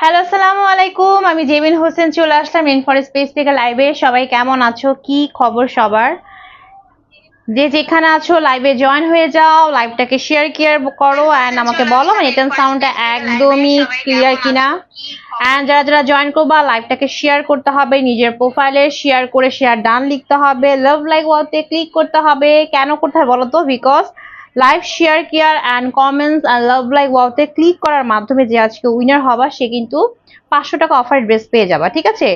Hello আসসালামু আলাইকুম আমি জেমিন হোসেন চলে আসলাম ইনফর স্পেস থেকে লাইভে সবাই কেমন আছো? কি খবর সবার? যে যেখানে আছো লাইভে জয়েন হয়ে যাও। লাইভটাকে শেয়ার কেয়ার করো। অ্যান্ড আমাকে বলো রিটার্ন সাউন্ডটা একদমই ক্লিয়ার কিনা? অ্যান্ড যারা যারা জয়েন করবা লাইভটাকে শেয়ার করতে হবে, নিজের প্রোফাইলে শেয়ার করে শেয়ার ডান লিখতে হবে। লাভ লাইক ওয়াতে ক্লিক করতে হবে। কেন করতে হবে বলো তো? Because live share care and comments and love like ওয়াতে click করার মাধ্যমে যে আজকে উইনার হবা, সে কিন্তু পাঁচশো টাকা অফার ড্রেস পেয়ে যাবা, ঠিক আছে?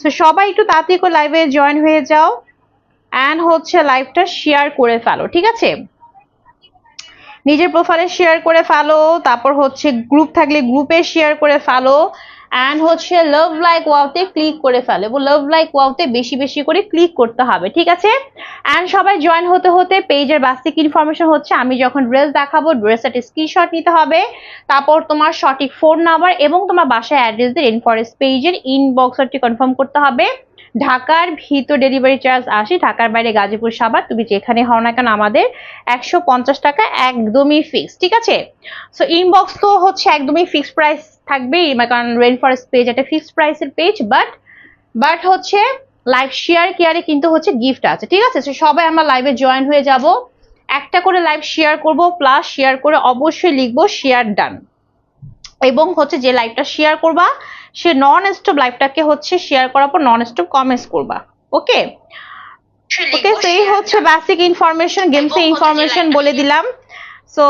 সো সবাই একটু তাড়াতাড়ি করে লাইভে জয়েন হয়ে যাও অ্যান্ড হচ্ছে লাইভটা শেয়ার করে ফেলো, ঠিক আছে? নিজের প্রোফাইলে শেয়ার করে ফেলো, তারপর হচ্ছে গ্রুপ থাকলে গ্রুপে শেয়ার করে ফেলো অ্যান্ড হচ্ছে লাভ লাইক ওয়াওতে ক্লিক করে ফেলে। এবং লাভ লাইক ওয়াওতে বেশি বেশি করে ক্লিক করতে হবে, ঠিক আছে? অ্যান্ড সবাই জয়েন হতে হতে পেজের বেসিক ইনফরমেশন হচ্ছে, আমি যখন ড্রেস দেখাবো ড্রেসের স্ক্রিনশট নিতে হবে। তারপর তোমার সঠিক ফোন নাম্বার এবং তোমার বাসায় অ্যাড্রেস দিয়ে ইনফরেস্ট পেজের ইনবক্সটি কনফার্ম করতে হবে। ঢাকার ভিতর ডেলিভারি চার্জ আসি, ঢাকার বাইরে গাজীপুর, সাভার। তুমি যেখানে হও না কেন, আমাদের একশো পঞ্চাশ টাকা একদমই ফিক্স ঠিক আছে? সো ইনবক্স তো হচ্ছে একদমই ফিক্সড প্রাইস থাকবেই মানে কারণ রেন ফরেস্ট পেজ একটা ফিক্সড প্রাইসের পেজ বাট বাট হচ্ছে লাইভ শেয়ার কেয়ারে কিন্তু হচ্ছে গিফট আছে, ঠিক আছে? সো সবাই আমরা লাইভে জয়েন হয়ে যাব। একটা করে লাইভ শেয়ার করব প্লাস শেয়ার করে অবশ্যই লিখব শেয়ার ডান এবং হচ্ছে যে লাইভটা শেয়ার করবা সে নন স্টপ লাইভটাকে হচ্ছে শেয়ার করার পর নন স্টপ কমেন্টস করবা ওকে ওকে তো এই হচ্ছে বেসিক ইনফরমেশন গেমসের ইনফরমেশন বলে দিলাম। সো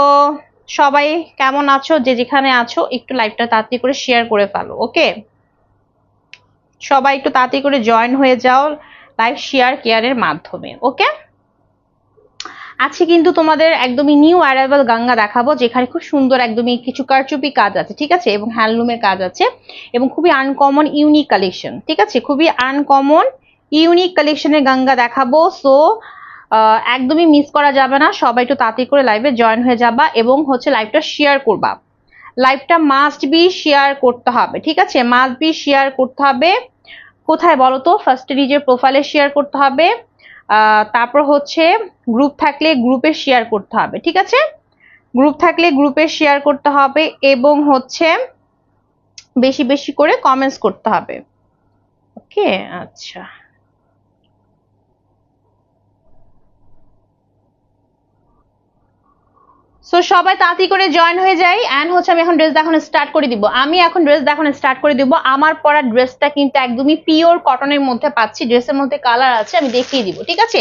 সবাই কেমন আছো? যে যেখানে আছো একটু লাইভটা তাড়াতাড়ি করে শেয়ার করে ফেলো ওকে সবাই একটু তাড়াতাড়ি করে জয়েন হয়ে যাও লাইভ শেয়ার কেয়ারের মাধ্যমে ওকে আজকে কিন্তু তোমাদের একদমই নিউ অ্যারাইভাল গাঙ্গা দেখাবো, যেখানে খুব সুন্দর একদমই কিছু কারচুপি কাজ আছে, ঠিক আছে? এবং হ্যান্ডলুমের কাজ আছে, এবং খুবই আনকমন ইউনিক কালেকশন ঠিক আছে? খুবই আনকমন ইউনিক কালেকশনের গাঙ্গা দেখাবো। সো একদমই মিস করা যাবে না, সবাই একটু তাড়াতাড়ি করে লাইভে জয়েন হয়ে যাবা এবং হচ্ছে লাইভটা শেয়ার করবা। লাইভটা মাস্ট বি শেয়ার করতে হবে, ঠিক আছে? মাস্ট বি শেয়ার করতে হবে। কোথায় বলো তো? ফার্স্টে নিজের প্রোফাইলে শেয়ার করতে হবে। তারপর হচ্ছে গ্রুপ থাকলে গ্রুপে শেয়ার করতে হবে, ঠিক আছে? গ্রুপ থাকলে গ্রুপে শেয়ার করতে হবে এবং হচ্ছে বেশি বেশি করে কমেন্টস করতে হবে। ওকে আচ্ছা। সো সবাই তাড়াতাড়ি করে জয়েন হয়ে যাই। অ্যান্ড হচ্ছে আমি এখন ড্রেস দেখানো স্টার্ট করে দিব। আমি এখন ড্রেস দেখানো স্টার্ট করে দিব। আমার পরা ড্রেসটা কিন্তু একদমই পিওর কটনের মধ্যে পাচ্ছি। ড্রেসের মধ্যে কালার আছে, আমি দেখিয়ে দিব, ঠিক আছে?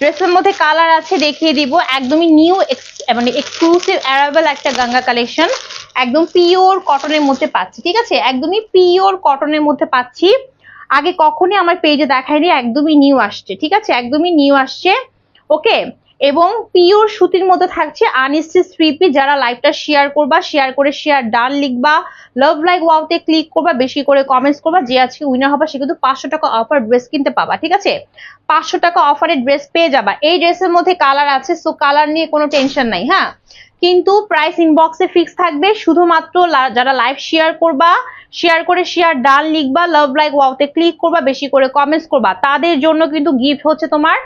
ড্রেসের মধ্যে কালার আছে, দেখিয়ে দিব। একদমই নিউ মানে এক্সক্লুসিভ অ্যারাইভাল একটা গঙ্গা কালেকশন একদম পিওর কটনের মধ্যে পাচ্ছি, ঠিক আছে? একদমই পিওর কটনের মধ্যে পাচ্ছি। আগে কখনই আমার পেজে দেখায়নি, একদমই নিউ আসছে, ঠিক আছে? একদমই নিউ আসছে। ওকে এবং পিওর সুতির মধ্যে থাকছে আনস্টিচ থ্রি যারা লাইভটা শেয়ার করবা শেয়ার করে শেয়ার ডান লিখবা লাভ লাইক ওয়াওতে ক্লিক করবা, বেশি করে কমেন্টস করবা, যে আজকে উইনার হবে, সে কিন্তু পাঁচশো টাকা অফার ড্রেস কিনতে পাবা, ঠিক আছে? পাঁচশো টাকা অফারের ড্রেস পেয়ে যাবা। এই ড্রেসের মধ্যে কালার আছে সো কালার নিয়ে কোনো টেনশন নাই হ্যাঁ? কিন্তু প্রাইস ইনবক্সে ফিক্স থাকবে, শুধুমাত্র যারা লাইভ শেয়ার করবা শেয়ার করে শেয়ার ডান লিখবা লাভ লাইক ওয়াওতে ক্লিক করবা, বেশি করে কমেন্টস করবা, তাদের জন্য কিন্তু গিফট হচ্ছে তোমার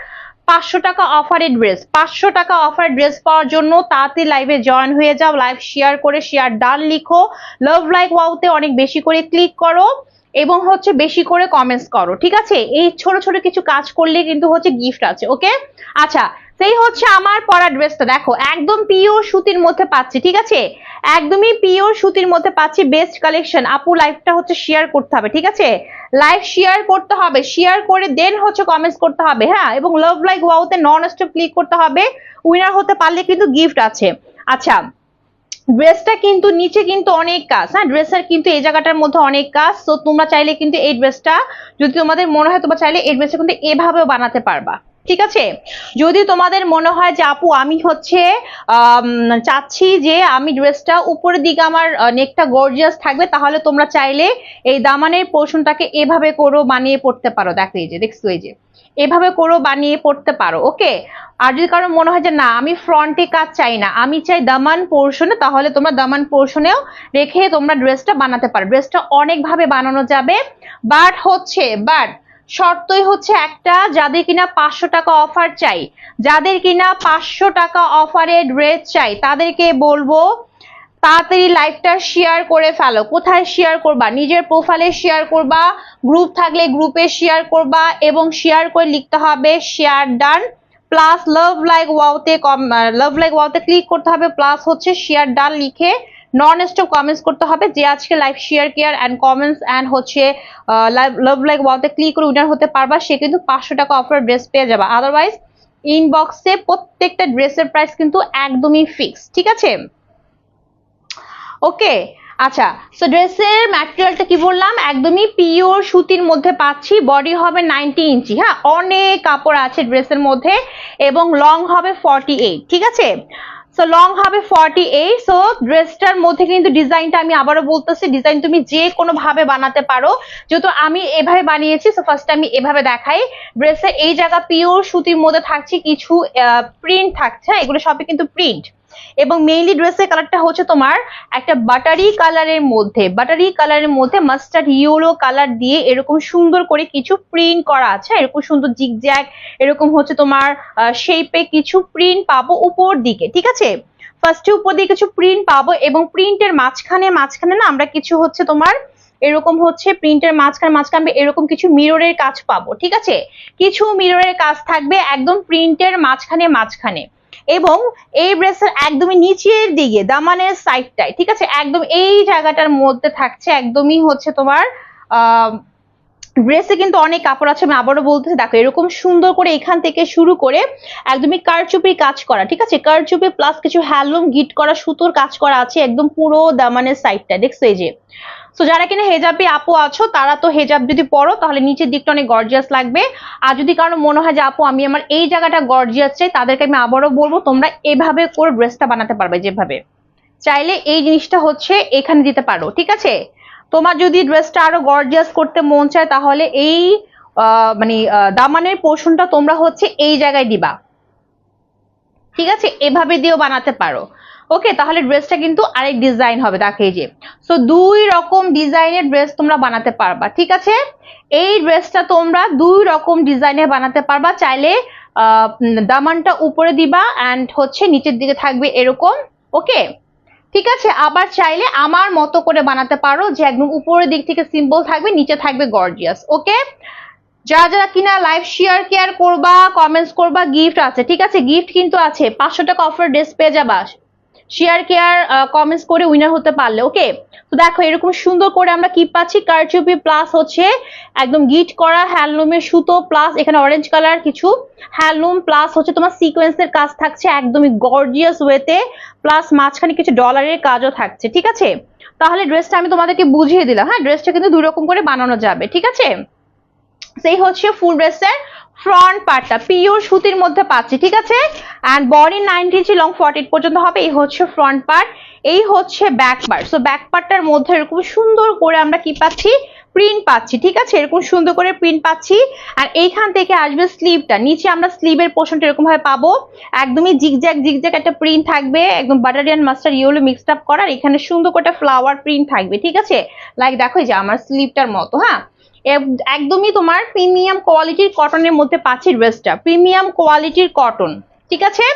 পাঁচশো টাকা অফারের ড্রেস পাঁচশো টাকা অফার ড্রেস পাওয়ার জন্য তাড়াতাড়ি লাইভে জয়েন হয়ে যাও। লাইভ শেয়ার করে শেয়ার ডান লিখো। লাভ লাইক ওয়াউতে অনেক বেশি করে ক্লিক করো এবং হচ্ছে বেশি করে কমেন্টস করো, ঠিক আছে? এই ছোট ছোট কিছু কাজ করলে কিন্তু হচ্ছে গিফট আছে ওকে আচ্ছা সেই হচ্ছে আমার পরা ড্রেসটা দেখো, একদম পিওর সুতির মধ্যে পাচ্ছি, ঠিক আছে? একদমই পিওর সুতির মধ্যে পাচ্ছি বেস্ট কালেকশন আপু লাইফটা হচ্ছে শেয়ার করতে হবে, ঠিক আছে? লাইভ শেয়ার করতে হবে। শেয়ার করে দেন হচ্ছে কমেন্টস করতে হবে হ্যাঁ? এবং লাভ লাইক ওয়াওতে নন স্টপ ক্লিক করতে হবে। উইনার হতে পারলে কিন্তু গিফট আছে। আচ্ছা ড্রেসটা কিন্তু নিচে কিন্তু অনেক কাজ হ্যাঁ? ড্রেসের কিন্তু এই জায়গাটার মধ্যে অনেক কাজ। তো তোমরা চাইলে কিন্তু এই ড্রেসটা যদি তোমাদের মনে হয় তোমরা চাইলে এই ড্রেসটা কিন্তু এভাবেও বানাতে পারবা। ঠিক আছে? যদি তোমাদের মনে হয় যে, আপু, আমি হচ্ছে চাচ্ছি যে, আমি ড্রেসটা উপরের দিকে আমার নেকটা গর্জিয়াস থাকবে, তাহলে তোমরা চাইলে এই দামানের পোর্শনটাকে এভাবে করো বানিয়ে পড়তে পারো। দেখো এই যে, দেখছ এই যে? এভাবে করো বানিয়ে পড়তে পারো, ওকে? আর যদি কারও মনে হয় যে, না, আমি ফ্রন্টে কাজ চাই না, আমি চাই দামান পোর্শনে, তাহলে তোমরা দামান পোর্শনেও রেখে তোমরা ড্রেসটা বানাতে পারো। ড্রেসটা অনেকভাবে বানানো যাবে বাট হচ্ছে বাট শর্তই হচ্ছে একটা, যাদের কিনা পাঁচশো টাকা অফার চাই, যাদের কিনা পাঁচশো টাকা অফারে ড্রেস চাই, তাদেরকে বলব, তাড়াতাড়ি লাইভটা শেয়ার করে ফেলো। কোথায় শেয়ার করবা? নিজের প্রোফাইলে শেয়ার করবা গ্রুপ থাকলে গ্রুপে শেয়ার করবা এবং শেয়ার করে লিখতে হবে share done plus love like ওয়াওতে কম লাভ লাইক ওয়াওতে ক্লিক করতে হবে প্লাস হচ্ছে শেয়ার ডান লিখে নন স্টপ কমেন্টস করতে হবে, যে আজকে live share care and comments and হচ্ছে লাভ লাইক ওয়াওতে ক্লিক করে উইনার হতে পারবা, সে কিন্তু পাঁচশো টাকা অফার ড্রেস পেয়ে যাবে। আদারওয়াইজ ইনবক্সে প্রত্যেকটা ড্রেসের প্রাইস কিন্তু একদমই ফিক্স ঠিক আছে? ওকে আচ্ছা সো ড্রেসের ম্যাটেরিয়ালটা কি বললাম? একদমই পিওর সুতির মধ্যে পাচ্ছি বডি হবে নাইনটি ইঞ্চি হ্যাঁ? অনেক কাপড় আছে ড্রেসের মধ্যে, এবং লং হবে ফর্টি এইট ঠিক আছে? সো লং হবে ফর্টি এইট সো ড্রেসটার মধ্যে কিন্তু ডিজাইনটা আমি আবারও বলতেছি ডিজাইন তুমি যে কোনো ভাবে বানাতে পারো। যেহেতু আমি এভাবে বানিয়েছি সো ফার্স্ট আমি এভাবে দেখাই। ড্রেসে এই জায়গা পিওর সুতির মধ্যে থাকছে কিছু প্রিন্ট থাকছে হ্যাঁ, এগুলো সবই কিন্তু প্রিন্ট এবং মেইনলি ড্রেসের কালারটা হচ্ছে তোমার একটা বাটারি কালারের মধ্যে বাটারি কালারের মধ্যে মাস্টার্ড ইয়েলো কালার দিয়ে এরকম সুন্দর করে কিছু প্রিন্ট করা আছে। এরকম সুন্দর জিগজ্যাগ এরকম হচ্ছে তোমার শেপে কিছু প্রিন্ট পাবো উপর দিকে, ঠিক আছে? ফার্স্টে উপর দিকে কিছু প্রিন্ট পাবো এবং প্রিন্টের মাঝখানে মাঝখানে না আমরা কিছু হচ্ছে তোমার, এরকম হচ্ছে প্রিন্টের মাঝখানে মাঝখানে এরকম কিছু মিররের কাজ পাবো, ঠিক আছে? কিছু মিররের কাজ থাকবে একদম প্রিন্টের মাঝখানে মাঝখানে। এবং এই ব্রেসের একদমই নিচের দিকে, দামানের সাইডটায় ঠিক আছে? একদম এই জায়গাটার মধ্যে থাকছে, একদমই হচ্ছে তোমার, আহ ড্রেসে কিন্তু অনেক কাপড় আছে, আমি আবারও বলতেছি, দেখো এরকম সুন্দর করে এখান থেকে শুরু করে একদমই কারচুপির কাজ করা, ঠিক আছে? কারচুপি প্লাস কিছু হ্যালুম গিট করা, সুতোর কাজ করা আছে একদম পুরো দামানের সাইডটা দেখছ এই যে? সো যারা কিনা হেজাবি আপু আছো, তারা তো হেজাব যদি পরো, তাহলে নিচের দিকটা অনেক গর্জিয়াস লাগবে। আর যদি কারও মনে হয় যে, আপু, আমি আমার এই জায়গাটা গর্জিয়াস চাই তাদেরকে আমি আবারও বলব, তোমরা এভাবে করে ড্রেসটা বানাতে পারবে যেভাবে। চাইলে এই জিনিসটা হচ্ছে এখানে দিতে পারো, ঠিক আছে? তোমার যদি ড্রেসটা আরও গর্জিয়াস করতে মন চায়, তাহলে এই মানে দামানের পোর্শনটা তোমরা হচ্ছে এই জায়গায় দিবা। ঠিক আছে? এভাবে দিয়েও বানাতে পারো। ওকে? তাহলে ড্রেসটা কিন্তু আরেক ডিজাইন হবে দেখো যে। সো দুই রকম ডিজাইনের ড্রেস তোমরা বানাতে পারবা। ঠিক আছে? এই ড্রেসটা তোমরা দুই রকম ডিজাইনে বানাতে পারবা। চাইলে দামানটা উপরে দিবা অ্যান্ড হচ্ছে নিচের দিকে থাকবে এরকম। ওকে? ঠিক আছে? আবার চাইলে আমার মতো করে বানাতে পারো যে একদম উপরের দিক থেকে সিম্বল থাকবে, নিচে থাকবে গর্জিয়াস ওকে যারা যারা কিনা লাইভ শেয়ার কেয়ার করবা কমেন্টস করবা গিফট আছে, ঠিক আছে? গিফট কিন্তু আছে, পাঁচশো টাকা অফার ড্রেস পেয়ে যাবা। শেয়ার কেয়ার কমেন্টস করে উইনার হতে পারলে ওকে তো দেখো, এরকম সুন্দর করে আমরা কি পাচ্ছি। কারচুপি প্লাস হচ্ছে একদম গিট করা হ্যান্ডলুমের সুতো প্লাস এখানে অরেঞ্জ কালার কিছু। হ্যান্ডলুম প্লাস হচ্ছে তোমার সিকোয়েন্সের কাজ থাকছে একদমই গর্জিয়াস ওয়েতে প্লাস মাঝখানে কিছু ডলারের কাজও থাকছে, ঠিক আছে? তাহলে ড্রেসটা আমি তোমাদেরকে বুঝিয়ে দিলাম হ্যাঁ? ড্রেসটা কিন্তু দুই রকম করে বানানো যাবে, ঠিক আছে? সেই হচ্ছে ফুল ড্রেসের ফ্রন্ট পার্টটা পিওর সুতির মধ্যে পাচ্ছি, ঠিক আছে? And body ninety inch long forty পর্যন্ত হবে, এই হচ্ছে ফ্রন্ট পার্ট এই হচ্ছে ব্যাক পার্ট সো ব্যাক পার্টটার মধ্যে এরকম সুন্দর করে আমরা কি পাচ্ছি? প্রিন্ট পাচ্ছি, ঠিক আছে? এরকম সুন্দর করে প্রিন্ট পাচ্ছি আর এইখান থেকে আসবে স্লিভটা নিচে আমরা স্লিভের পোর্শনটা এরকম ভাবে পাবো, একদমই জিগজ্যাগ জিগজ্যাগ একটা প্রিন্ট থাকবে, একদম বাটারিয়ান মাস্টার ইয়েলো মিক্সড আপ করার, এখানে সুন্দর করে ফ্লাওয়ার প্রিন্ট থাকবে, ঠিক আছে? লাইক দেখো যে আমার স্লিভটার মতো হ্যাঁ? একদমই তোমার প্রিমিয়াম কোয়ালিটির কটনের মধ্যে পাচ্ছি ড্রেসটা প্রিমিয়াম কোয়ালিটির কটন ঠিক আছে?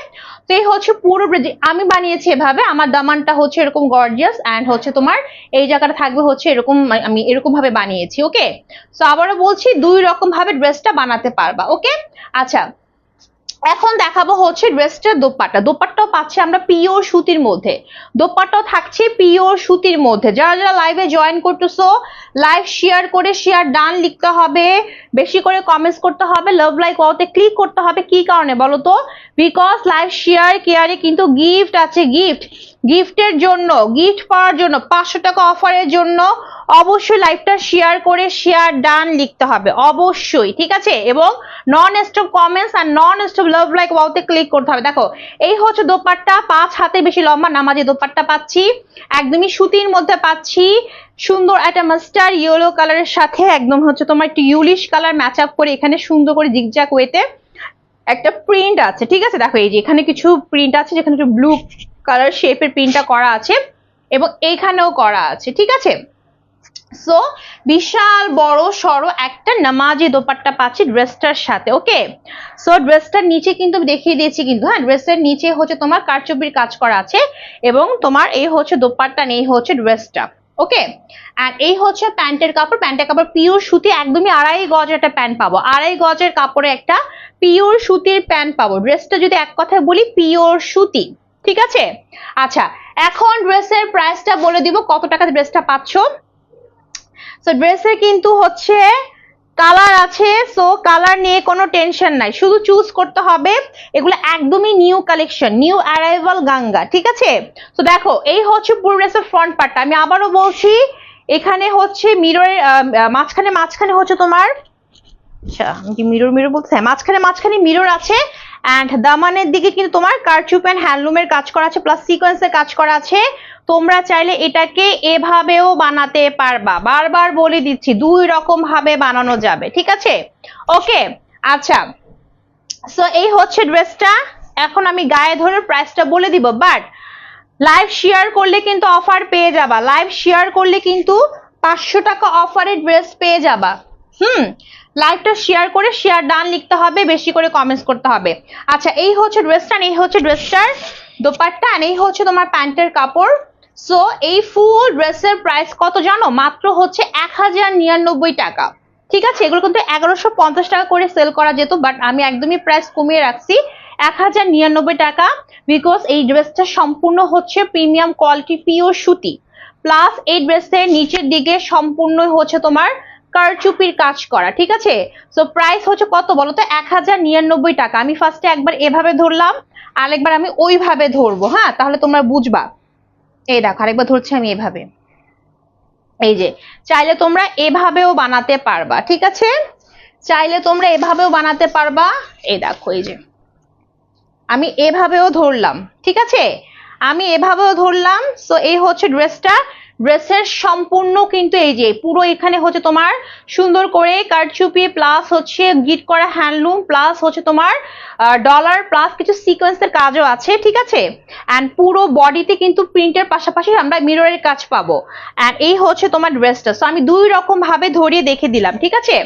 তো এই হচ্ছে পুরো আমি বানিয়েছি এভাবে, আমার দামানটা হচ্ছে এরকম গর্জিয়াস অ্যান্ড হচ্ছে তোমার এই জায়গাটা থাকবে হচ্ছে এরকম আমি এরকম ভাবে বানিয়েছি ওকে তো আবারও বলছি, দুই রকম ভাবে ড্রেসটা বানাতে পারবা ওকে আচ্ছা এখন দেখাবো হচ্ছে ড্রেসটার দোপাট্টা। দোপাট্টাও পাচ্ছি আমরা পিওর সুতির মধ্যে। দোপাট্টাও থাকছে পিওর সুতির মধ্যে। যারা যারা লাইভে জয়েন করতেছো লাইভ শেয়ার করে শেয়ার ডান লিখতে হবে। বেশি করে কমেন্টস করতে হবে লাভ লাইক ওতে ক্লিক করতে হবে। কি কারণে বলো তো? বিকজ লাইভ শেয়ার কেয়ারে কিন্তু গিফট আছে গিফট গিফটের জন্য গিফট পাওয়ার জন্য, পাঁচশো টাকা অফারের জন্য অবশ্যই লাইভটা শেয়ার করে শেয়ার ডান লিখতে হবে, অবশ্যই, ঠিক আছে? এবং নন স্টপ কমেন্টস আর নন স্টপ লাভ লাইক ওয়াওতে ক্লিক করতে হবে। দেখো, এই হচ্ছে দোপাট্টা, পাঁচ হাতে বেশি লম্বা নামাজি দোপাট্টা পাচ্ছি, একদমই সুতির মধ্যে পাচ্ছি, সুন্দর একটা মাস্টার ইয়েলো কালারের সাথে একদম হচ্ছে তোমার একটু ইউলিশ কালার ম্যাচ আপ করে এখানে সুন্দর করে জিগজ্যাক ওয়েতে একটা প্রিন্ট আছে, ঠিক আছে? দেখো, এই যে এখানে কিছু প্রিন্ট আছে, যেখানে একটু ব্লু কালার শেপের প্রিন্টটা করা আছে এবং এইখানেও করা আছে, ঠিক আছে? সো বিশাল, বড় সড়ো একটা নামাজি দোপাট্টা পাচ্ছি ড্রেসটার সাথে ওকে সো ড্রেসটার নিচে কিন্তু দেখিয়ে দিয়েছি কিন্তু হ্যাঁ ড্রেসের নিচে হচ্ছে তোমার কারচুপির কাজ করা আছে এবং তোমার এই হচ্ছে দোপাট্টা নেই হচ্ছে ড্রেসটা ওকে আর এই হচ্ছে প্যান্টের কাপড় প্যান্টের কাপড় পিওর সুতি, একদমই আড়াই গজের একটা প্যান্ট পাবো, আড়াই গজের কাপড়ে একটা পিওর সুতির প্যান্ট পাবো। ড্রেসটা যদি এক কথায় বলি পিওর সুতি ঠিক আছে? আচ্ছা এখন ড্রেসের প্রাইসটা বলে দিব, কত টাকা ড্রেসটা পাচ্ছ? সো ড্রেসে কিন্তু হচ্ছে কালার আছে সো কালার নিয়ে কোনো টেনশন নাই। শুধু চুজ করতে হবে, এগুলো একদমই নিউ কালেকশন নিউ অ্যারাইভাল গাঙ্গা, ঠিক আছে? তো দেখো, এই হচ্ছে পুরো ড্রেসের ফ্রন্ট পার্টটা আমি আবারও বলছি, এখানে হচ্ছে মিররের মাঝখানে মাঝখানে হচ্ছে তোমার আচ্ছা কি মিরর মিরর হ্যাঁ মাঝখানে মাঝখানে মিরর আছে। অ্যান্ড দামানের দিকে কিন্তু তোমার কারচুপ অ্যান্ড হ্যান্ডলুমের কাজ করা আছে প্লাস সিকোয়েন্সের কাজ করা আছে। তোমরা চাইলে এটাকে এভাবেও বানাতে পারবা। বারবার বলে দিচ্ছি, দুই রকম ভাবে বানানো যাবে, ঠিক আছে? ওকে আচ্ছা। সো এই হচ্ছে ড্রেসটা এখন আমি গায়ে ধরে প্রাইসটা বলে দিব বাট লাইভ শেয়ার করলে কিন্তু অফার পেয়ে যাবা। লাইভ শেয়ার করলে কিন্তু পাঁচশো টাকা অফারের ড্রেস পেয়ে যাবা। হুম? লাইভটা শেয়ার করে শেয়ার ডান লিখতে হবে, বেশি করে কমেন্টস করতে হবে। আচ্ছা এই হচ্ছে ড্রেসটা এই হচ্ছে ড্রেসটার দোপাট্টা আর এই হচ্ছে তোমার প্যান্টের কাপড়। সো এই ফুল ড্রেসের প্রাইস কত জানো? মাত্র হচ্ছে এক হাজার নিরানব্বই টাকা। ঠিক আছে? এগুলো কিন্তু এগারোশো পঞ্চাশ টাকা করে সেল করা যেত বাট আমি একদমই প্রাইস কমিয়ে রাখছি। এক হাজার নিরানব্বই টাকা বিকজ এই ড্রেসটা সম্পূর্ণ হচ্ছে প্রিমিয়াম কোয়ালিটি পিওর সুতি। প্লাস এই ড্রেসের নিচের দিকে সম্পূর্ণ হচ্ছে তোমার কারচুপির কাজ করা, ঠিক আছে? সো প্রাইস হচ্ছে কত বলো তো? এক হাজার নিরানব্বই টাকা। আমি ফার্স্টে একবার এভাবে ধরলাম, আরেকবার আমি ওইভাবে ধরবো হ্যাঁ? তাহলে তোমরা বুঝবা। এই দেখো, আরেকবার ধরছি আমি এভাবে। এই যে, চাইলে তোমরা এভাবেও বানাতে পারবা, ঠিক আছে? চাইলে তোমরা এভাবেও বানাতে পারবা। এই দেখো, এই যে, আমি এভাবেও ধরলাম, ঠিক আছে? আমি এভাবেও ধরলাম সো এই হচ্ছে ড্রেসটা ড্রেসের সম্পূর্ণ কিন্তু এই যে, পুরো এখানে হচ্ছে তোমার সুন্দর করে কারচুপি প্লাস হচ্ছে গিট করা হ্যান্ডলুম প্লাস হচ্ছে তোমার ডলার প্লাস কিছু সিকোয়েন্সের কাজও আছে, ঠিক আছে? অ্যান্ড পুরো বডিতে কিন্তু প্রিন্টের পাশাপাশি আমরা মিররের কাজ পাবো। অ্যান্ড এই হচ্ছে তোমার ড্রেসটা সো আমি দুই রকম ভাবে ধরিয়ে দেখে দিলাম, ঠিক আছে?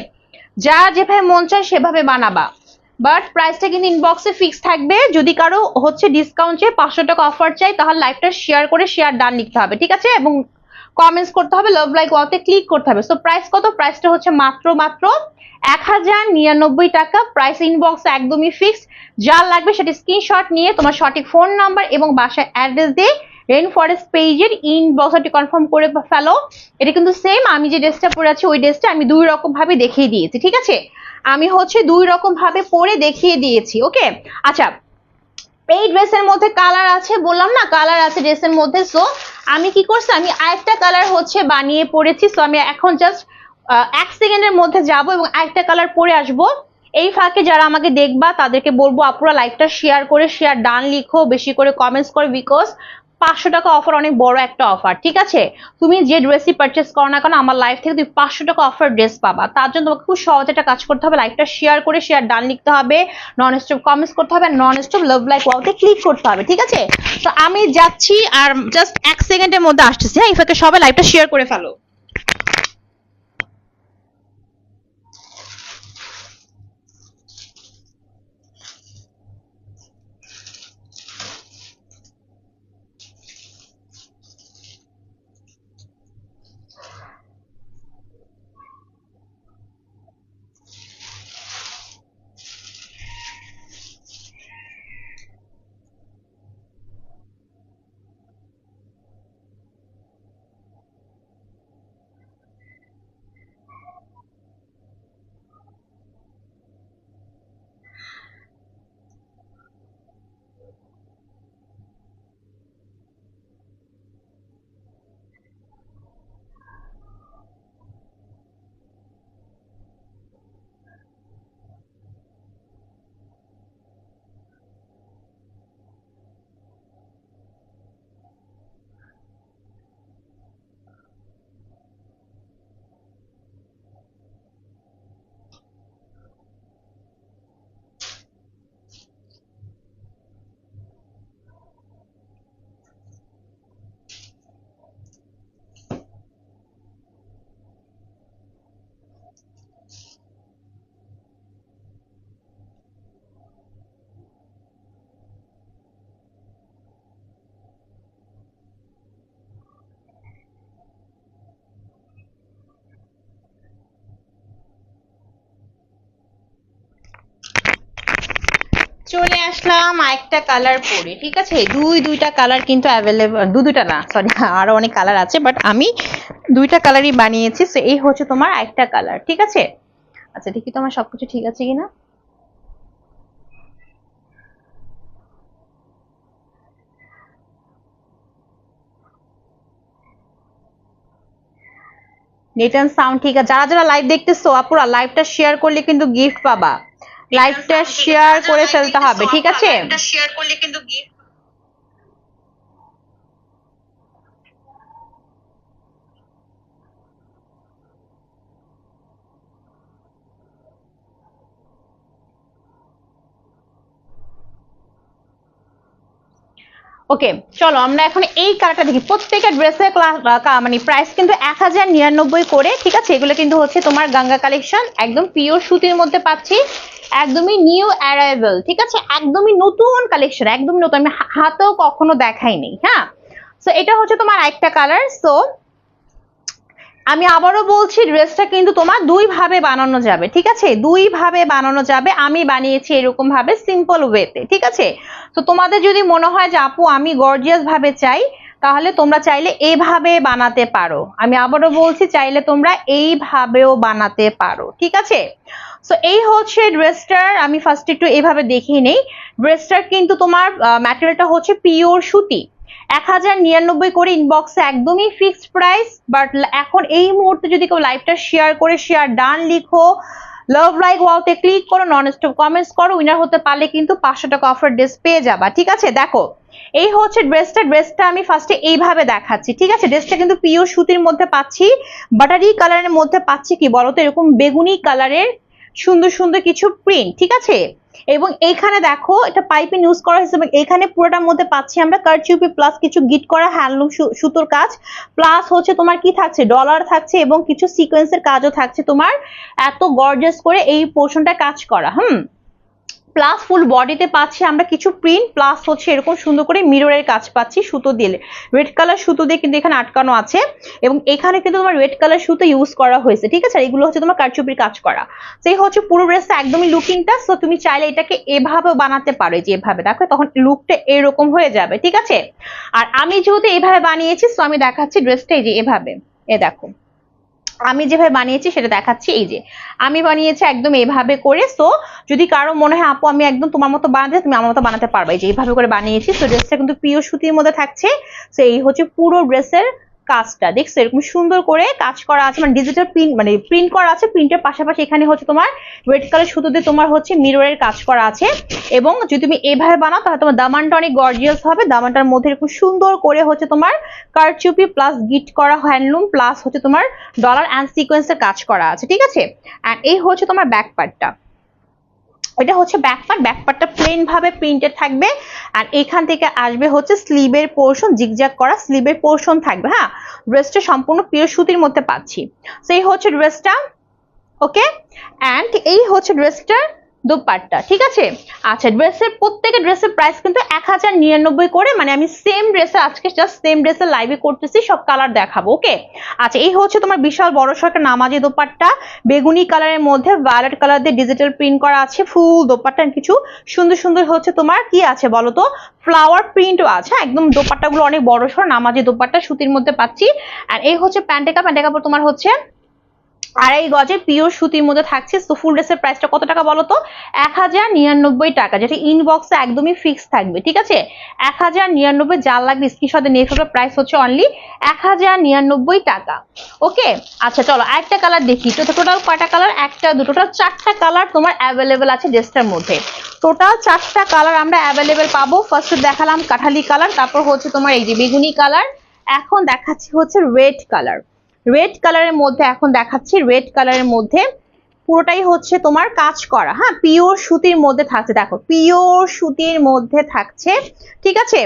যা যেভাবে মন চায় সেভাবে বানাবা। বাট প্রাইসটা কিন্তু ইনবক্সে ফিক্স থাকবে। যদি কারও হচ্ছে ডিসকাউন্ট চাই পাঁচশো টাকা অফার চাই তাহলে লাইভটা শেয়ার করে শেয়ার ডান লিখতে হবে, ঠিক আছে? এবং কমেন্টস করতে হবে লাভ লাইক ওয়াতে ক্লিক করতে হবে। সো প্রাইস কত? প্রাইসটা হচ্ছে মাত্র মাত্র এক হাজার নিরানব্বই টাকা। প্রাইস ইনবক্স একদমই ফিক্সড যা লাগবে সেটি স্ক্রিনশট নিয়ে তোমার সঠিক ফোন নাম্বার এবং বাসার অ্যাড্রেস দিয়ে রেন ফরেস্ট পেজের ইনবক্সটি কনফার্ম করে ফেলো। এটা কিন্তু সেম আমি যে ড্রেসটা পরে আছি, ওই ড্রেসটা আমি দুই রকম ভাবে দেখিয়ে দিয়েছি, ঠিক আছে? আমি হচ্ছে দুই রকম ভাবে পরে দেখিয়ে দিয়েছি ওকে আচ্ছা এই ড্রেসের মধ্যে কালার আছে, বললাম না কালার আছে ড্রেসের মধ্যে সো আমি কি করছি, আমি আরেকটা কালার হচ্ছে বানিয়ে পড়েছি সো আমি এখন জাস্ট এক সেকেন্ডের মধ্যে যাব এবং আরেকটা কালার পরে আসব। এই ফাঁকে যারা আমাকে দেখবা, তাদেরকে বলব, আপুরা লাইভটা শেয়ার করে শেয়ার ডান লিখো, বেশি করে কমেন্টস করো বিকজ পাঁচশো টাকা অফার অনেক বড় একটা অফার ঠিক আছে? তুমি যে ড্রেসই পারচেস করো না কেন, আমার লাইফ থেকে তুমি পাঁচশো টাকা অফার ড্রেস পাবা। তার জন্য তোমাকে খুব সহজ একটা কাজ করতে হবে লাইফটা শেয়ার করে শেয়ার ডান লিখতে হবে নন স্টপ কমেন্টস করতে হবে নন স্টপ লাভ লাইক ওয়াওতে ক্লিক করতে হবে, ঠিক আছে? তো আমি যাচ্ছি, আর জাস্ট এক সেকেন্ডের মধ্যে আসতেছি হ্যাঁ? ইফাকে সবাই লাইভটা শেয়ার করে ফেলো। আসলাম আরেকটা কালার পরে, ঠিক আছে? দুই, দুইটা কালার কিন্তু অ্যাভেলেবল দু, দুইটা না সরি আরও অনেক কালার আছে বাট আমি দুইটা কালারই বানিয়েছি সো এই হচ্ছে তোমার একটা কালার ঠিক আছে? আচ্ছা দেখি তোমার সবকিছু ঠিক আছে কিনা। নেট অ্যান্ড সাউন্ড ঠিক আছে। যারা যারা লাইভ দেখতেছো, আপুরা লাইভটা শেয়ার করলে কিন্তু গিফট পাবা। লাইভটা শেয়ার করে ফেলতে হবে ঠিক আছে? ওকে চলো আমরা এখন এই কালারটা দেখি। প্রত্যেকের ড্রেসের মানে প্রাইস কিন্তু এক হাজার নিরানব্বই করে, ঠিক আছে? এগুলো কিন্তু হচ্ছে তোমার গঙ্গা কালেকশন একদম পিওর সুতির মধ্যে পাচ্ছি। একদমই নিউ অ্যারাইভেল ঠিক আছে? একদমই নতুন কালেকশন একদমই নতুন। আমি হাতেও কখনো দেখাইনি হ্যাঁ? সো এটা হচ্ছে তোমার একটা কালার সো আমি আবারও বলছি ড্রেসটা কিন্তু তোমার দুই ভাবে বানানো যাবে, ঠিক আছে? দুই ভাবে বানানো যাবে। আমি বানিয়েছি এরকম ভাবে সিম্পল ওয়েতে ঠিক আছে? তো তোমাদের যদি মনে হয় যে, আপু, আমি গর্জিয়াস ভাবে চাই, তাহলে তোমরা চাইলে এইভাবে বানাতে পারো। আমি আবারও বলছি, চাইলে তোমরা এইভাবেও বানাতে পারো, ঠিক আছে? সো এই হচ্ছে ড্রেসটার আমি ফার্স্ট একটু এইভাবে দেখিয়ে নেই। ড্রেসটার কিন্তু তোমার ম্যাটেরিয়ালটা হচ্ছে পিওর সুতি। এক হাজার নিরানব্বই করে ইনবক্সে একদমই ফিক্সড প্রাইস বাট এখন এই মুহূর্তে যদি কেউ লাইভটা শেয়ার করে শেয়ার ডান লিখো লাভ লাইক ওয়াওতে ক্লিক করো নন স্টপ কমেন্টস করো উইনার হতে পারলে কিন্তু পাঁচশো টাকা অফার ড্রেস পেয়ে যাবা, ঠিক আছে? দেখো, এই হচ্ছে ড্রেসটা ড্রেসটা আমি ফার্স্টে এইভাবে দেখাচ্ছি, ঠিক আছে? ড্রেসটা কিন্তু পিওর সুতির মধ্যে পাচ্ছি বাটারি কালারের মধ্যে পাচ্ছি কি বলতো? এরকম বেগুনি কালারের সুন্দর সুন্দর কিছু প্রিন্ট ঠিক আছে? এবং এইখানে দেখো, এটা পাইপিং ইউজ করা হয়েছে এবং এখানে পুরোটার মধ্যে পাচ্ছি আমরা কারচুপি প্লাস কিছু গিট করা হ্যান্ডলুম সুতোর কাজ। প্লাস হচ্ছে তোমার কি থাকছে? ডলার থাকছে এবং কিছু সিকোয়েন্সের কাজও থাকছে তোমার। এত গর্জাস করে এই পোর্শনটা কাজ করা, হুম? প্লাস ফুল বডিতে পাচ্ছি আমরা কিছু প্রিন্ট প্লাস হচ্ছে এরকম সুন্দর করে মিররের কাজ পাচ্ছি সুতো দিয়ে। রেড কালার সুতো দিয়ে কিন্তু এখানে আটকানো আছে এবং এখানে কিন্তু তোমার রেড কালার সুতো ইউজ করা হয়েছে, ঠিক আছে? এগুলো হচ্ছে তোমার কারচুপির কাজ করা। সেই হচ্ছে পুরো ড্রেসটা একদমই লুকিংটা সো তুমি চাইলে এটাকে এভাবে বানাতে পারো যে এভাবে, দেখো? তখন লুকটা এরকম হয়ে যাবে, ঠিক আছে? আর আমি যেহেতু এভাবে বানিয়েছি সো আমি দেখাচ্ছি ড্রেসটা এই যে এভাবে, এ দেখো। আমি যেভাবে বানিয়েছি সেটা দেখাচ্ছি, এই যে। আমি বানিয়েছি একদম এভাবে করে সো যদি কারও মনে হয়, আপু, আমি একদম তোমার মতো বানাতে তুমি আমার মতো বানাতে পারবে। যে, এইভাবে করে বানিয়েছি সো ড্রেসটা কিন্তু প্রিয় সুতির মধ্যে থাকছে সো এই হচ্ছে পুরো ড্রেসের কাজটা। দেখছ, এরকম সুন্দর করে কাজ করা আছে মানে ডিজিটাল প্রিন্ট মানে প্রিন্ট করা আছে প্রিন্টের পাশাপাশি এখানে হচ্ছে তোমার রেড কালার সুতো দিয়ে তোমার হচ্ছে মিররের কাজ করা আছে। এবং যদি তুমি এভাবে বানাও, তাহলে তোমার দামানটা অনেক গর্জিয়াস হবে। দামানটার মধ্যে এরকম সুন্দর করে হচ্ছে তোমার কারচুপি প্লাস গিট করা হ্যান্ডলুম প্লাস হচ্ছে তোমার ডলার অ্যান্ড সিকোয়েন্সের কাজ করা আছে, ঠিক আছে? এই হচ্ছে তোমার ব্যাক পার্টটা এটা হচ্ছে ব্যাক পার্ট প্লেন ভাবে প্রিন্টেড থাকবে আর এখান থেকে আসবে হচ্ছে স্লিভের পোর্শন জিগজ্যাগ করা স্লিভের পোর্শন থাকবে হ্যাঁ? ড্রেসটা সম্পূর্ণ পিওর সুতির মধ্যে পাচ্ছি। তো এই হচ্ছে ড্রেসটা ওকে অ্যান্ড এই হচ্ছে ড্রেসটার দোপাট্টা ঠিক আছে? আচ্ছা ড্রেসের প্রত্যেকের ড্রেসের প্রাইস কিন্তু এক হাজার নিরানব্বই করে মানে আমি সেম ড্রেসে আজকে জাস্ট সেম ড্রেসে লাইভে করতেছি সব কালার দেখাবো ওকে আচ্ছা এই হচ্ছে তোমার বিশাল বড় সরকার নামাজি দোপাট্টা বেগুনি কালারের মধ্যে ভায়োলেট কালার দিয়ে ডিজিটাল প্রিন্ট করা আছে ফুল দোপাট্টা কিছু সুন্দর সুন্দর হচ্ছে তোমার কি আছে বলো তো? ফ্লাওয়ার প্রিন্টও আছে হ্যাঁ, একদম দোপাট্টাগুলো অনেক বড় সর নামাজি দোপাট্টা সুতির মধ্যে পাচ্ছি। আর এই হচ্ছে প্যান্টেকা প্যান্টেকা তোমার হচ্ছে আড়াই গজে পিওর সুতির মধ্যে থাকছে তো ফুল ড্রেসের প্রাইসটা কত টাকা বলো তো? এক হাজার নিরানব্বই টাকা, যেটা ইনবক্সে একদমই ফিক্স থাকবে, ঠিক আছে? এক হাজার নিরানব্বই, যার লাগবে স্ক্রিনশটে নিয়ে ফেলবে প্রাইস হচ্ছে অনলি এক হাজার নিরানব্বই টাকা ওকে আচ্ছা চলো আরেকটা কালার দেখি, তো টোটাল কয়টা কালার একটা, দুটো টোটাল চারটা কালার তোমার অ্যাভেলেবেল আছে ড্রেসটার মধ্যে। টোটাল চারটা কালার আমরা অ্যাভেলেবেল পাবো। ফার্স্ট দেখালাম কাঠালি কালার তারপর হচ্ছে তোমার এই যে বেগুনি কালার এখন দেখাচ্ছি হচ্ছে রেড কালার রেড কালারের মধ্যে এখন দেখাচ্ছি রেড কালারের মধ্যে পুরোটাই হচ্ছে তোমার কাজ করা। হ্যাঁ পিওর সুতির মধ্যে থাকছে, দেখো পিওর সুতির মধ্যে থাকছে, ঠিক আছে?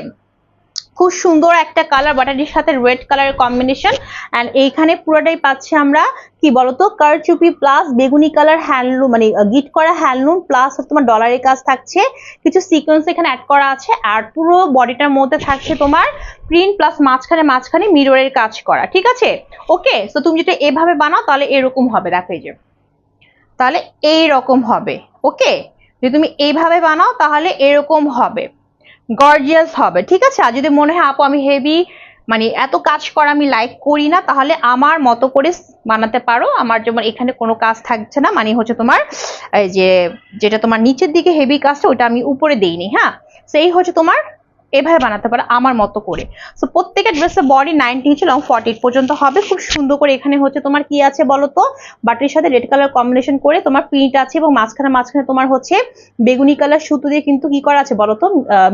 খুব সুন্দর একটা কালার বাটারির সাথে রেড কালারের কম্বিনেশন অ্যান্ড এইখানে পুরোটাই পাচ্ছি আমরা, কি বলতো কারচুপি প্লাস বেগুনি কালার হ্যান্ডলুম মানে গিট করা হ্যান্ডলুম প্লাস তোমার ডলারের কাজ থাকছে। কিছু সিকোয়েন্স এখানে অ্যাড করা আছে, আর পুরো বডিটার মধ্যে থাকছে তোমার প্রিন্ট প্লাস মাঝখানে মাঝখানে মিররের কাজ করা, ঠিক আছে? ওকে তো তুমি যদি এভাবে বানাও, তাহলে এরকম হবে, দেখো এই যে। তাহলে এই রকম হবে ওকে যদি তুমি এইভাবে বানাও, তাহলে এরকম হবে। গর্জিয়াস হবে, ঠিক আছে? আর যদি মনে হয়, আপু, আমি হেভি মানে এত কাজ করা আমি লাইক করি না, তাহলে আমার মতো করে বানাতে পারো। আমার যেমন এখানে কোনো কাজ থাকছে না মানে হচ্ছে তোমার, এই যে, যেটা তোমার নিচের দিকে হেভি কাজটা, ওটা আমি উপরে দিইনি হ্যাঁ? সেই হচ্ছে তোমার এভাবে বানাতে পারো আমার মতো করে। সো প্রত্যেকের ড্রেসের body ninety inch long forty পর্যন্ত হবে। খুব সুন্দর করে এখানে হচ্ছে তোমার কি আছে বলো তো? বাটির সাথে রেড কালার কম্বিনেশন করে তোমার প্রিন্ট আছে এবং মাঝখানে মাঝখানে তোমার হচ্ছে বেগুনি কালার সুতো দিয়ে কিন্তু কি করা আছে বলো তো?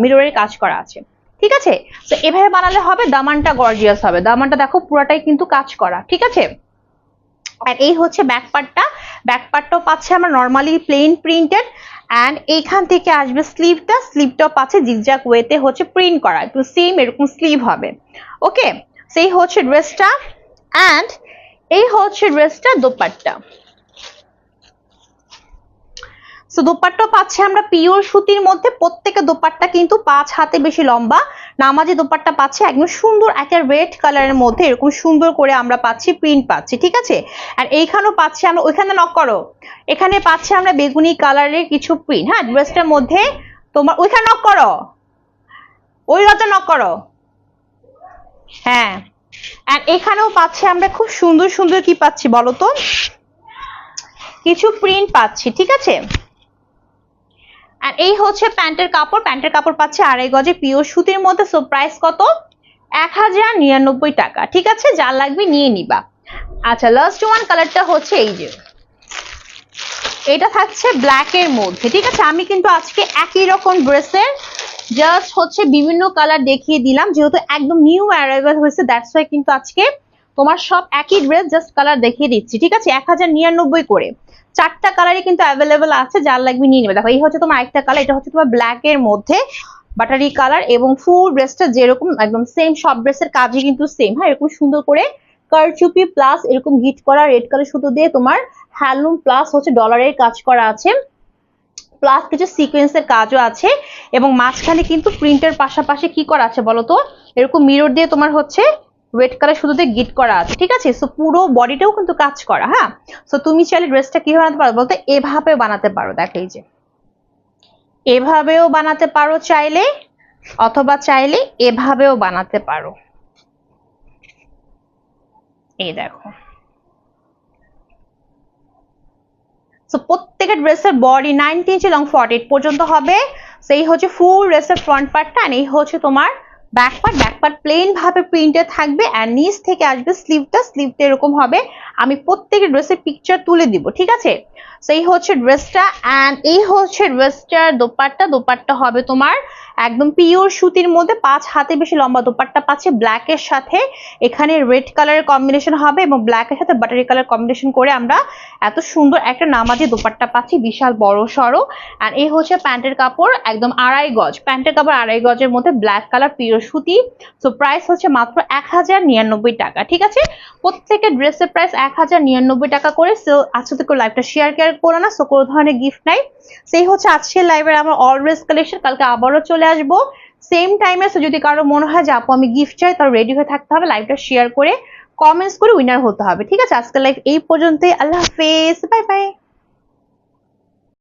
মিররের কাজ করা আছে। ঠিক আছে? তো এভাবে বানালে হবে, দামানটা গর্জিয়াস হবে। দামানটা দেখো পুরাটাই কিন্তু কাজ করা। ঠিক আছে? আর এই হচ্ছে ব্যাক পার্টটা ব্যাক পার্টটাও পাচ্ছে আমরা নর্মালি প্লেন প্রিন্টেড অ্যান্ড এইখান থেকে আসবে স্লিভটা টপ আছে জিগজ্যাক ওয়েতে হচ্ছে প্রিন্ট করা, একটু সেম এরকম স্লিভ হবে। ওকে সেই হচ্ছে ড্রেসটা অ্যান্ড এই হচ্ছে ড্রেসটা দোপাট্টা। সো দোপাট্টা পাচ্ছে আমরা পিওর সুতির মধ্যে প্রত্যেকটা দোপাট্টা কিন্তু পাঁচ হাতে বেশি লম্বা। নামাজি দোপাট্টা পাচ্ছে একদম সুন্দর, একটা রেড কালারের মধ্যে এরকম সুন্দর করে আমরা পাচ্ছি, প্রিন্ট পাচ্ছি, ঠিক আছে? আর এইখানেও পাচ্ছি আমরা, ওইখানে নক করো। এখানে পাচ্ছি আমরা বেগুনি কালারের কিছু প্রিন্ট হ্যাঁ ড্রেসটার মধ্যে তোমার, ওইখানে নক করো। ওই রাতে নক করো। হ্যাঁ। আর এখানেও পাচ্ছি আমরা খুব সুন্দর সুন্দর কি পাচ্ছি বলো তো? কিছু প্রিন্ট পাচ্ছি, ঠিক আছে? আর এই হচ্ছে প্যান্টের কাপড়। প্যান্টের কাপড় পাচ্ছে আড়াই গজে পিওর সুতির মধ্যে। সো প্রাইস কত? এক হাজার নিরানব্বই টাকা। ঠিক আছে? যা লাগবে নিয়ে নিবা। আচ্ছা লাস্ট ওয়ান কালারটা হচ্ছে এই যে। এটা থাকছে ব্ল্যাক এর মধ্যে। ঠিক আছে? আমি কিন্তু আজকে একই রকম ড্রেসের জাস্ট হচ্ছে বিভিন্ন কালার দেখিয়ে দিলাম। যেহেতু একদম নিউ অ্যারাইভাল হয়েছে দ্যাটস ওয়াই কিন্তু আজকে তোমার সব একই ড্রেস জাস্ট কালার দেখিয়ে দিচ্ছি। ঠিক আছে? এক হাজার নিরানব্বই করে। চারটা কালারই কিন্তু অ্যাভেলেবেল আছে, যার লাগবে নিয়ে নেবে। দেখো, এই হচ্ছে তোমার একটা কালার এটা হচ্ছে তোমার ব্ল্যাক এর মধ্যে বাটারি কালার এবং ফুল ড্রেসটা যেরকম, একদম সেম সব ড্রেসের কাজই কিন্তু সেম হ্যাঁ? এরকম সুন্দর করে কারচুপি প্লাস এরকম গিট করা রেড কালার সুতো দিয়ে তোমার হ্যান্ডলুম প্লাস হচ্ছে ডলারের কাজ করা আছে। প্লাস কিছু সিকোয়েন্সের কাজও আছে এবং মাঝখানে কিন্তু প্রিন্টের পাশাপাশি কি করা আছে বলতো এরকম মিরর দিয়ে তোমার হচ্ছে রেড কালার শুধুতে গিট করা আছে, ঠিক আছে? সো পুরো বডিটাও কিন্তু কাজ করা হ্যাঁ? সো তুমি চাইলে ড্রেসটা কীভাবে বানাতে পারো? বলতে এভাবে বানাতে পারো, দেখ এই যে। এভাবেও বানাতে পারো চাইলে, অথবা চাইলে এভাবেও বানাতে পারো। এই দেখো। সো ড্রেসের body ninety inch long forty পর্যন্ত হবে। সেই হচ্ছে ফুল ড্রেসের ফ্রন্ট পার্টটা এই হচ্ছে তোমার back part back part plain ভাবে প্রিন্টে থাকবে অ্যান্ড নিচ থেকে আসবে স্লিভটা স্লিভটা এরকম হবে। আমি প্রত্যেকের ড্রেসের পিকচার তুলে দিব, ঠিক আছে? সেই হচ্ছে ড্রেসটা অ্যান্ড এই হচ্ছে ড্রেসটার দোপাট্টা। দোপাট্টা হবে তোমার একদম পিওর সুতির মধ্যে, পাঁচ হাতে বেশি লম্বা দোপাট্টা পাচ্ছে। ব্ল্যাক এর সাথে এখানে রেড কালারের কম্বিনেশন হবে এবং ব্ল্যাক এর সাথে বাটারি কালার কম্বিনেশন করে আমরা এত সুন্দর একটা নামাজি দোপাট্টা পাচ্ছি, বিশাল বড় সড়ো। আর এই হচ্ছে প্যান্টের কাপড়, একদম আড়াই গজ। প্যান্টের কাপড় আড়াই গজের মধ্যে ব্ল্যাক কালার পিওর সুতি। সো প্রাইস হচ্ছে মাত্র এক হাজার নিরানব্বই টাকা, ঠিক আছে? প্রত্যেকের ড্রেসের প্রাইস এক হাজার নিরানব্বই টাকা করে। সো আজকে তো লাইভটা শেয়ার কেয়ার করো না সো কোনো ধরনের গিফট নাই। সেই হচ্ছে আজকের লাইভের আমার অলওয়েজ কালেকশন কালকে আবারও চলে আসব। সেম টাইমে যদি কারও মনে হয় যে, আপু, আমি গিফট চাই, তাহলে রেডি হয়ে থাকতে হবে লাইভটা শেয়ার করে কমেন্টস করে উইনার হতে হবে। ঠিক আছে, আজকের লাইভ এই পর্যন্তই, আল্লাহ হাফেজ বাই বাই